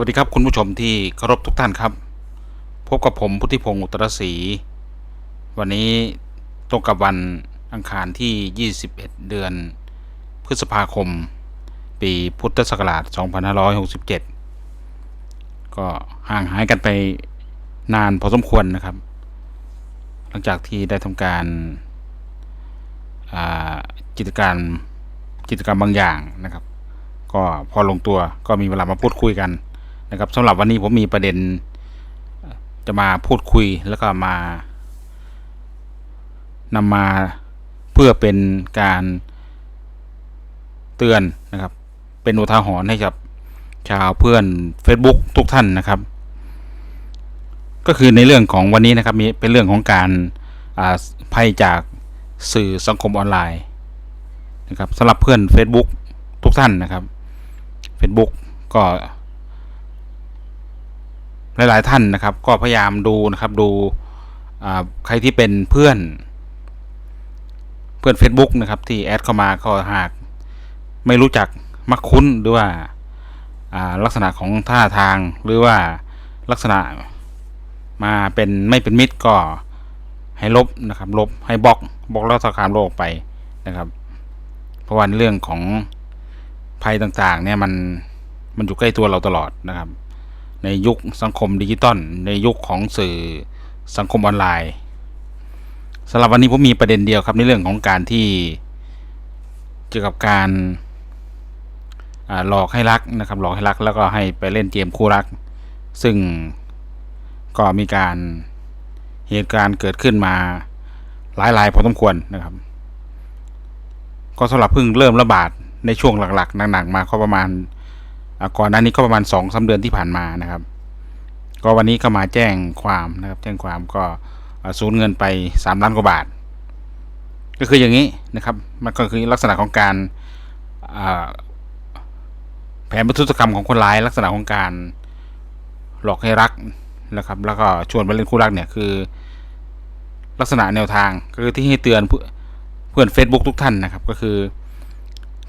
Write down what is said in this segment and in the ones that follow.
วัสดีครับคุณผู้ชมที่เคารพทุกท่านครับ พบกับผมพุทธิพงศ์อุตรศรีวันนี้ตรงกับวันอังคารที่ 21 เดือน พฤษภาคม ปีพุทธศักราช 2567 ก็ห่างหายกันไปนานพอสมควรนะครับ หลังจากที่ได้ทำการอ่ากิจการกิจกรรมบางอย่างนะครับ ก็พอลงตัวก็มีเวลามาพูดคุยกัน นะครับสำหรับวันนี้ผมมีประเด็น จะมาพูดคุยแล้วก็มานำมาเพื่อเป็นการเตือนนะครับ เป็นอุทาหรณ์ให้กับชาวเพื่อน Facebook ทุกท่านนะครับ ก็คือในเรื่องของวันนี้นะครับมีเป็นเรื่องของการาภัยจากสื่อสังคมออนไลน์นะครับสำหรับเพื่อน Facebook ทุกท่านนะครับ Facebook ก็ หลาย ๆ ท่านนะครับ ก็พยายามดูนะครับดูใครที่เป็นเพื่อนเพื่อน Facebook นะครับที่แอดเข้ามาก็หากไม่รู้จักมักคุ้นหรือว่าลักษณะของท่าทางหรือว่าลักษณะมาเป็นไม่เป็นมิตรก็ให้ลบนะครับ ลบให้บล็อกบล็อกแล้วสกามโลกไปนะครับ เพราะว่าในเรื่องของภัยต่างๆ เนี่ยมันมันอยู่ใกล้ตัวเราตลอดนะครับ ในยุคสังคมดิจิตอลในยุคของสื่อสังคมออนไลน์สำหรับวันนี้ผมมีประเด็นเดียวครับในเรื่องของการที่เกี่ยวกับการหลอกให้รักนะครับหลอกให้รักแล้วก็ให้ไปเล่นเกมคู่รัก ซึ่งก็มีการเหตุการณ์เกิดขึ้นมาหลายๆพอสมควรนะครับ ก็สำหรับเพิ่งเริ่มระบาดในช่วงหลักๆหนักๆมาก็ประมาณ ก่อนหน้านี้ก็ประมาณสองสาเดือนที่ผ่านมานะครับ ก็วันนี้ก็มาแจ้งความนะครับ แจ้งความก็สูญเงินไปสามล้านกว่าบาท ก็คืออย่างนี้นะครับ มันก็คือลักษณะของการแผนประทุษกรรมของคนร้ายลักษณะของการหลอกให้รักนะครับ แล้วก็ชวนไปเล่นคู่รักเนี่ยคือ ลักษณะแนวทางก็คือที่ให้เตือนเพื่อเพื่อน Facebook ทุกท่านนะครับ ก็คือ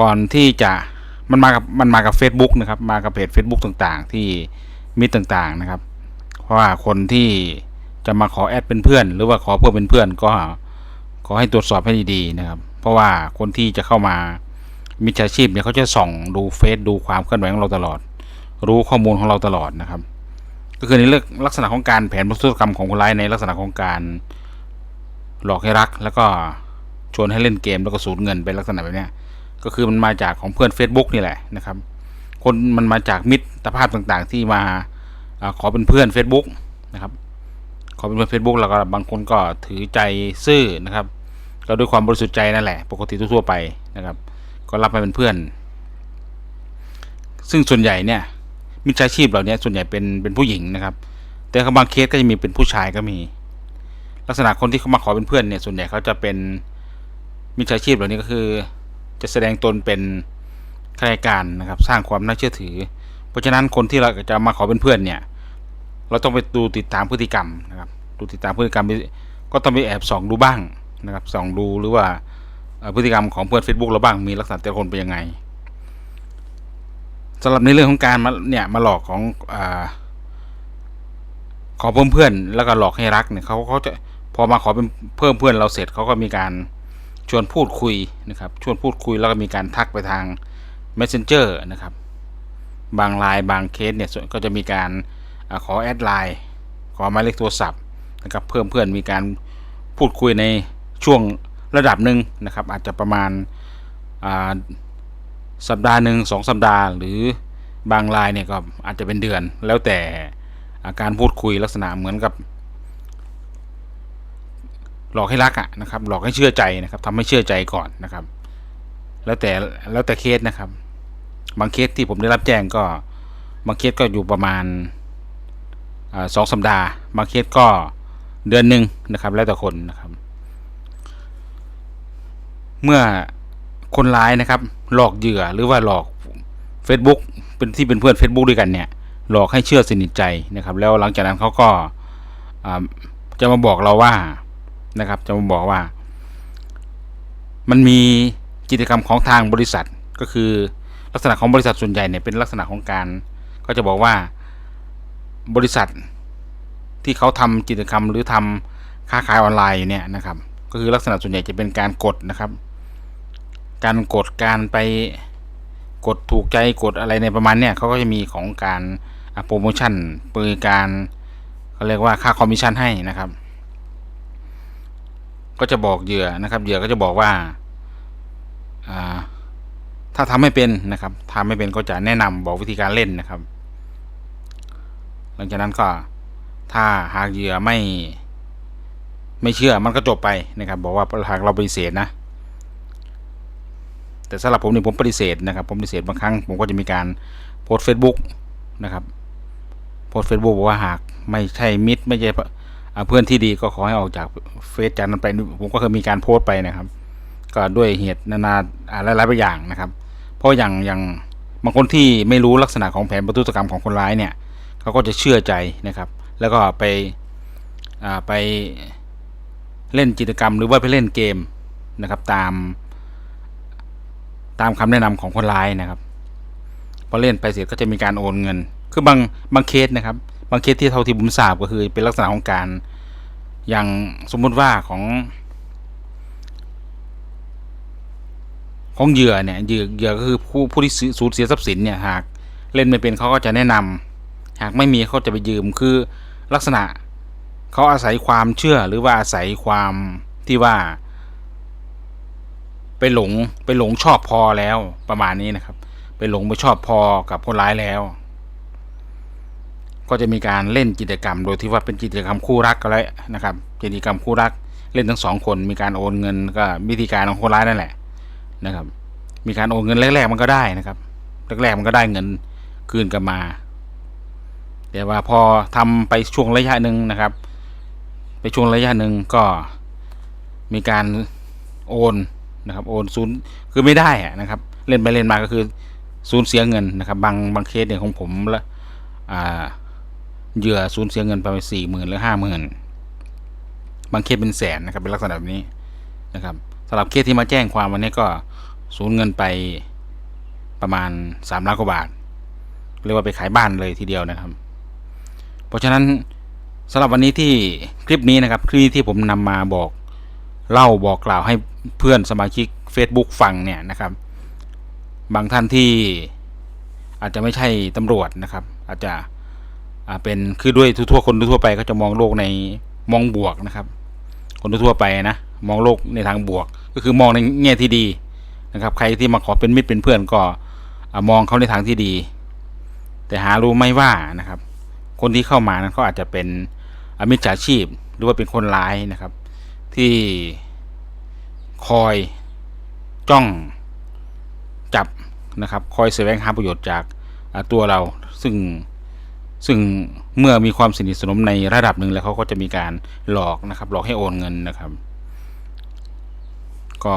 ก่อนที่จะ มันมากับมันมากับ Facebook นะครับ มากับเพจ Facebook ต่างๆ ที่มิตรต่างๆนะครับ เพราะว่าคนที่จะมาขอแอดเป็นเพื่อน หรือว่าขอเพื่อเป็นเพื่อนก็ขอให้ตรวจสอบให้ดีๆนะครับ เพราะว่าคนที่จะเข้ามามิจฉาชีพเนี่ยเขาจะส่องดูเฟซดูความเคลื่อนไหวของเราตลอด รู้ข้อมูลของเราตลอดนะครับ ก็คือในเรื่องลักษณะของการแผนประทุษกรรมของคนร้ายในลักษณะของการหลอกให้รัก แล้วก็ชวนให้เล่นเกมแล้วก็สูญเงินเป็นลักษณะแบบนี้ ก็คือมันมาจากของเพื่อน Facebook นี่แหละนะครับ คนมันมาจากมิตรภาพต่างๆ ที่มาอขอเป็นเพื่อน Facebook นะครับ ขอเป็นเพื่อน Facebook แล้วก็บางคนก็ถือใจซื่อนะครับ ก็ด้วยความบริสุทธิ์ใจนั่นแหละ ปกติทั่วๆไปนะครับ ก็รับมาเป็นเพื่อน ซึ่งส่วนใหญ่เนี่ยมิจฉาชีพเหล่านี้ส่วนใหญ่เป็นเป็นผู้หญิงนะครับ แต่บางเคสก็จะมีเป็นผู้ชายก็มี ลักษณะคนที่เขามาขอเป็นเพื่อนเนี่ยส่วนใหญ่เขาจะเป็นมิจฉาชีพเหล่านี้ก็คือ จะแสดงตนเป็นข้าราชการนะครับ สร้างความน่าเชื่อถือ เพราะฉะนั้นคนที่เราจะมาขอเป็นเพื่อนเนี่ย เราต้องไปดูติดตามพฤติกรรมนะครับ ดูติดตามพฤติกรรมก็ต้องไปแอบส่องดูบ้างนะครับส่องดูหรือว่าพฤติกรรมของเพื่อน Facebook เราบ้างมีลักษณะแต่ละคนเป็นยังไงสำหรับในเรื่องของการมาเนี่ยมาหลอกของอขอเพิ่มเพื่อนแล้วก็หลอกให้รักเนี่ยเขาเขาจะพอมาขอเป็นเพิ่มเพื่อนเราเสร็จเขาก็มีการ ชวนพูดคุยนะครับชวนพูดคุยแล้วก็มีการทักไปทาง Messenger นะครับ บางไลน์บางเคสเนี่ยก็จะมีการอขอแอดไลน์ขอหมายเลขโทรศัพท์นะครับเพิ่มเพื่อนมีการพูดคุยในช่วงระดับหนึ่งนะครับ อาจจะประมาณาสัปดาห์หนึ่งสองสัปดาห์ หรือบางไลน์เนี่ยก็อาจจะเป็นเดือน แล้วแต่าการพูดคุยลักษณะเหมือนกับ หลอกให้รักอะนะครับ หลอกให้เชื่อใจนะครับทำให้เชื่อใจก่อนนะครับ แล้วแต่แล้วแต่เคสนะครับ บางเคสที่ผมได้รับแจ้งก็ บางเคสก็อยู่ประมาณสองสัปดาห์ บางเคสก็เดือนหนึ่งนะครับ แล้วแต่คนนะครับ เมื่อคนร้ายนะครับ หลอกเหยื่อหรือว่าหลอก Facebook เป็นที่เป็นเพื่อน Facebook ด้วยกันเนี่ย หลอกให้เชื่อสนิทใจนะครับ แล้วหลังจากนั้นเขาก็จะมาบอกเราว่า นะครับ จะมาบอกว่า มันมีกิจกรรมของทางบริษัทก็คือลักษณะของบริษัทส่วนใหญ่เนี่ยเป็นลักษณะของการ ก็จะบอกว่าบริษัทที่เขาทำกิจกรรมหรือทำค้าขายออนไลน์อยู่เนี่ยนะครับ ก็คือลักษณะส่วนใหญ่จะเป็นการกดนะครับ การกดการไปกดถูกใจกดอะไรในประมาณเนี่ยเขาก็จะมีของการโปรโมชั่นบริดการเขาเรียกว่าค่าคอมมิชชั่นให้นะครับ ก็จะบอกเหยื่อนะครับเหยื่อก็จะบอกว่าถ้าทำไม่เป็นนะครับทำไม่เป็นก็จะแนะนำบอกวิธีการเล่นนะครับ หลังจากนั้นก็ถ้าหากเหยื่อไม่ ไม่เชื่อมันก็จบไปนะครับ บอกว่าหากเราปฏิเสธนะ แต่สำหรับผมเนี่ยผมปฏิเสธนะครับ ผมปฏิเสธบางครั้งผมก็จะมีการโพสต์ Facebook นะครับโพสต์ Facebook บอกว่าหากไม่ใช่มิตรไม่ใช่ เพื่อนที่ดีก็ขอให้ออกจากเฟซจากนั้นไปผมก็เคยมีการโพสต์ไปนะครับ ก็ด้วยเหตุนานาหลายหลายๆอย่างนะครับ เพราะอย่างอย่างบางคนที่ไม่รู้ลักษณะของแผนประทุษกรรมของคนร้ายเนี่ยเขาก็จะเชื่อใจนะครับ แล้วก็ไปไปเล่นกิจกรรมหรือว่าไปเล่นเกมนะครับตามตามคำแนะนำของคนร้ายนะครับพอเล่นไปเสร็จก็จะมีการโอนเงิน คือบางบางเคสนะครับ บางเคสที่เท่าที่ผมทราบก็คือเป็นลักษณะของการอย่างสมมุติว่าของ ของเหยื่อเนี่ยเหยื่อเหยื่อก็คือผู้ผู้ที่สูญเสียทรัพย์สินเนี่ยหากเล่นไม่เป็นเขาก็จะแนะนำหากไม่มีเขาจะไปยืมคือลักษณะเขาอาศัยความเชื่อหรือว่าอาศัยความที่ว่า ไปหลงไปหลงชอบพอแล้วประมาณนี้นะครับ ไปหลงไปชอบพอกับคนร้ายแล้ว ก็จะมีการเล่นกิจกรรม โดยที่ว่าเป็นกิจกรรมคู่รักกันแล้วนะครับ กิจกรรมคู่รักเล่นทั้งสองคน มีการโอนเงินก็วิธีการของคนร้ายนั่นแหละนะครับ มีการโอนเงินแรกๆมันก็ได้นะครับ แรกๆมันก็ได้เงินคืนกลับมา แต่ว่าพอทำไปช่วงระยะหนึ่งนะครับ ไปช่วงระยะหนึ่งก็มีการโอนนะครับ โอนศูนย์คือไม่ได้นะครับ เล่นไปเล่นมาก็คือศูนเสียเงินนะครับ บางบางเคสเนี่ยของผมละอ่า เหยื่อศูนย์เสียเงินไปสี่หมื่นหรือห้าหมื่นบางเคสเป็นแสนนะครับเป็นลักษณะแบบนี้นะครับสำหรับเคสที่มาแจ้งความวันนี้ก็สูญเงินไปประมาณสามล้านกว่าบาทเรียกว่าไปขายบ้านเลยทีเดียวนะครับ เพราะฉะนั้นสำหรับวันนี้ที่คลิปนี้นะครับคลิปที่ผมนำมาบอกเล่าบอกกล่าวให้เพื่อนสมาชิก Facebook ฟังเนี่ยนะครับ บางท่านที่อาจจะไม่ใช่ตำรวจนะครับ อาจจะ เป็นคือด้วยทั่วคนทั่วไปก็จะมองโลกในมองบวกนะครับ คนทั่วไปนะมองโลกในทางบวก ก็คือมองในแง่ที่ดีนะครับ ใครที่มาขอเป็นมิตรเป็นเพื่อนก็มองเขาในทางที่ดี แต่หารู้ไม่ว่านะครับ คนที่เข้ามานั้นเขาอาจจะเป็นมิจฉาชีพหรือว่าเป็นคนร้ายนะครับ ที่คอยจ้องจับนะครับ คอยแสวงหาประโยชน์จากตัวเราซึ่ง ซึ่งเมื่อมีความสนิทสนมในระดับหนึ่งแล้วเขาก็จะมีการหลอกนะครับ หลอกให้โอนเงินนะครับ ก็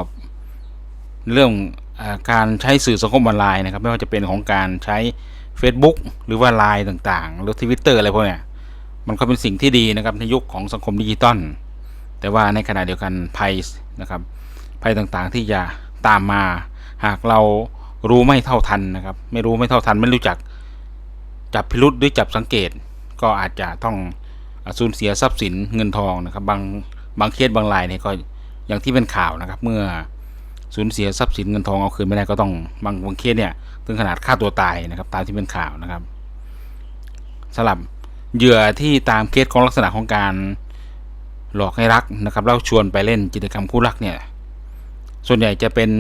เรื่องอการใช้สื่อสังคมออนไลน์นะครับ ไม่ว่าจะเป็นของการใช้ Facebook หรือว่า Line ต่างๆ หรือทวิตเตอร์อะไรพวกเนี้ยมันก็เป็นสิ่งที่ดีนะครับในยุคของสังคมดิจิตอลแต่ว่าในขณะเดียวกันภัยนะครับ ภัยต่างๆที่จะตามมา หากเรารู้ไม่เท่าทันนะครับ ไม่รู้ไม่เท่าทันไม่รู้จัก จับพิรุษหรือจับสังเกต ก็อาจจะต้องสูญเสียทรัพย์สินเงินทองนะครับ บางบางเคสบางรายเนี่ยก็อย่างที่เป็นข่าวนะครับ เมื่อสูญเสียทรัพย์สินเงินทองเอาคืนไม่ได้ก็ต้องบางบางเคสเนี่ยถึงขนาดฆ่าตัวตายนะครับ ตามที่เป็นข่าวนะครับสำหรับเหยื่อที่ตามเคสของลักษณะของการหลอกให้รักนะครับแล้วชวนไปเล่นกิจกรรมคู่รักเนี่ยส่วนใหญ่จะเป็น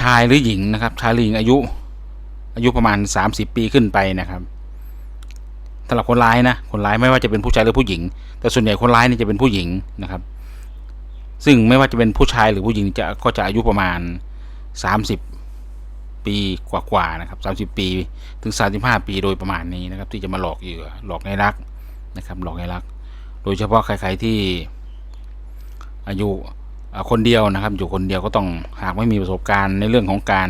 ชายหรือหญิงนะครับ ชายหรือหญิงอายุ อายุประมาณ 30 ปีขึ้นไปนะครับสำหรับคนร้ายนะคนร้ายไม่ว่าจะเป็นผู้ชายหรือผู้หญิง แต่ส่วนใหญ่คนร้ายนี่จะเป็นผู้หญิงนะครับ ซึ่งไม่ว่าจะเป็นผู้ชายหรือผู้หญิงจะก็จะอายุประมาณ 30 ปีกว่าๆนะครับ 30 ปีถึง 35 ปีโดยประมาณนี้นะครับ ที่จะมาหลอกเหยื่อหลอกให้รักนะครับ หลอกให้รัก โดยเฉพาะใครๆที่อายุคนเดียวนะครับ อยู่คนเดียวก็ต้องหากไม่มีประสบการณ์ในเรื่องของการ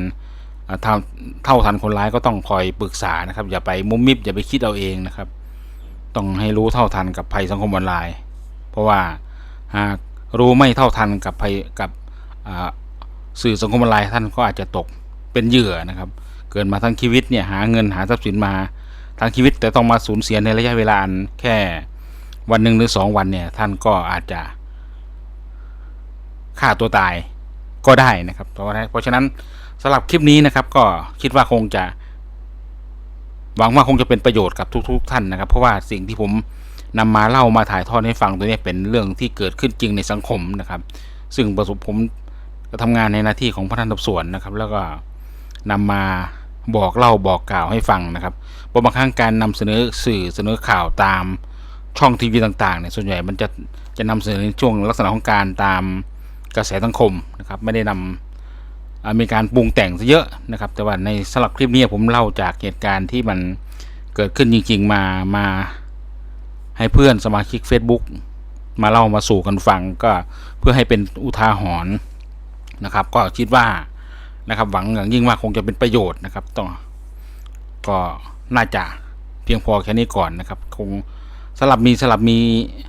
เท่าเท่าทันคนร้ายก็ต้องคอยปรึกษานะครับ อย่าไปมุมมิบอย่าไปคิดเอาเองนะครับ ต้องให้รู้เท่าทันกับภัยสังคมออนไลน์ เพราะว่าหากรู้ไม่เท่าทันกับภัยกับสื่อสังคมออนไลน์ท่านก็อาจจะตกเป็นเหยื่อนะครับ เกิดมาทั้งชีวิตเนี่ยหาเงินหาทรัพย์สินมาทั้งชีวิตแต่ต้องมาสูญเสียในระยะเวลาแค่วันหนึ่งหรือสองวันเนี่ยท่านก็อาจจะฆ่าตัวตายก็ได้นะครับเพราะฉะนั้น สำหรับคลิปนี้นะครับ ก็คิดว่าคงจะ หวังว่าคงจะเป็นประโยชน์กับทุก ๆ ท่านนะครับ เพราะว่าสิ่งที่ผมนำมาเล่ามาถ่ายทอดให้ฟังตัวนี้เป็นเรื่องที่เกิดขึ้นจริงในสังคมนะครับ ซึ่งประสบผมก็ทำงานในหน้าที่ของพนักงานสอบสวนนะครับ แล้วก็นำมาบอกเล่าบอกกล่าวให้ฟังนะครับเพราะบางครั้งการนำเสนอสื่อเสนอข่าวตามช่องทีวีต่างๆเนี่ยส่วนใหญ่มันจะจะนำเสนอในช่วงลักษณะของการตามกระแสสังคมนะครับ ไม่ได้นำอ่า มีการปรุงแต่งซะเยอะนะครับ แต่ว่าในสำหรับคลิปนี้ผมเล่าจากเหตุการณ์ที่มันเกิดขึ้นจริง ๆ มามาให้เพื่อนสมาชิก Facebook มาเล่ามาสู่กันฟังก็เพื่อให้เป็นอุทาหรณ์นะครับ ก็คิดว่านะครับ หวังอย่างยิ่งว่าคงจะเป็นประโยชน์นะครับต้องก็น่าจะเพียงพอแค่นี้ก่อนนะครับ คงสลับมีสลับมี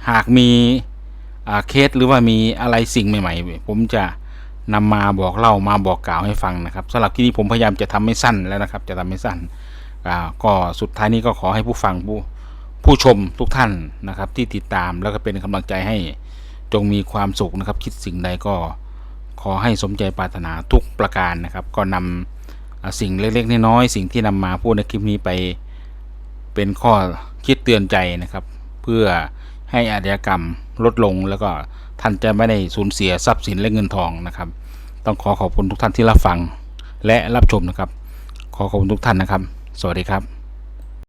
หากมีอาเคสหรือว่ามีอะไรสิ่งใหม่ ๆ ผมจะ นำมาบอกเล่ามาบอกกล่าวให้ฟังนะครับสำหรับที่นี้ผมพยายามจะทำให้สั้นแล้วนะครับ จะทำให้สั้นก็สุดท้ายนี้ก็ขอให้ผู้ฟังผู้ผู้ชมทุกท่านนะครับ ที่ติดตามแล้วก็เป็นกำลังใจให้จงมีความสุขนะครับ คิดสิ่งใดก็ขอให้สมใจปรารถนาทุกประการนะครับ ก็นำอ่าสิ่งเล็กๆน้อยๆสิ่งที่นำมาพูดในคลิปนี้ไปเป็นข้อคิดเตือนใจนะครับ เพื่อให้อาชญากรรมลดลงแล้วก็ ท่านจะไม่ได้สูญเสียทรัพย์สินและเงินทองนะครับ ต้องขอขอบคุณทุกท่านที่รับฟังและรับชมนะครับ ขอขอบคุณทุกท่านนะครับ สวัสดีครับ